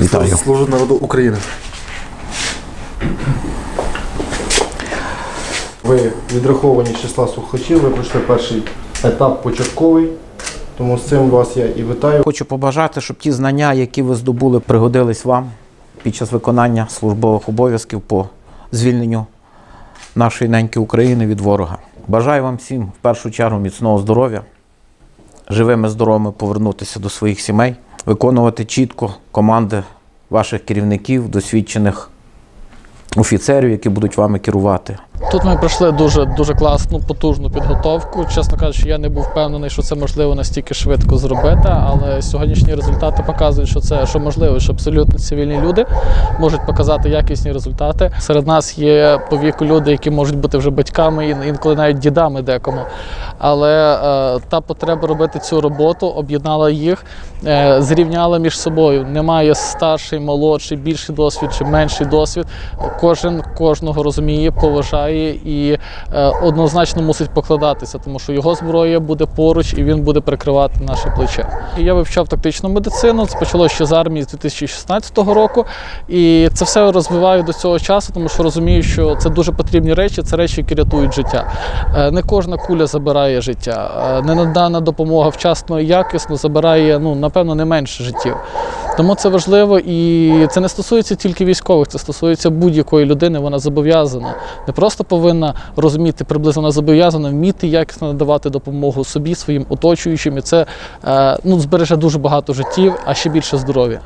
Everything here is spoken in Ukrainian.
Вітаю. Служу народу України. Ви відраховані з числа слухачів, ви пройшли перший етап початковий, тому з цим вас я і вітаю. Хочу побажати, щоб ті знання, які ви здобули, пригодились вам під час виконання службових обов'язків по звільненню нашої неньки України від ворога. Бажаю вам всім в першу чергу міцного здоров'я, живими, здоровими повернутися до своїх сімей, виконувати чітко команди ваших керівників, досвідчених офіцерів, які будуть вами керувати. Тут ми пройшли дуже дуже класну, потужну підготовку. Чесно кажучи, я не був впевнений, що це можливо настільки швидко зробити, але сьогоднішні результати показують, що це що можливо, що абсолютно цивільні люди можуть показати якісні результати. Серед нас є по віку люди, які можуть бути вже батьками, ін- інколи навіть дідами декому. Але е, та потреба робити цю роботу об'єднала їх, е, зрівняла між собою. Немає старший, молодший, більший досвід чи менший досвід. Кожен кожного розуміє, поважає і е, однозначно мусить покладатися, тому що його зброя буде поруч і він буде прикривати наше плече. Я вивчав тактичну медицину. Це почалося ще з армії з 2016 року. І це все розвиваю до цього часу, тому що розумію, що це дуже потрібні речі, це речі, які рятують життя. Е, Не кожна куля забирає життя. Е, Не надана допомога вчасно і якісно забирає, ну напевно, не менше життів. Тому це важливо і це не стосується тільки військових, це стосується будь-якої людини. Вона зобов'язана не просто повинна розуміти приблизно, вона зобов'язана вміти якісно надавати допомогу собі, своїм оточуючим. І це е, ну, збереже дуже багато життів, а ще більше здоров'я.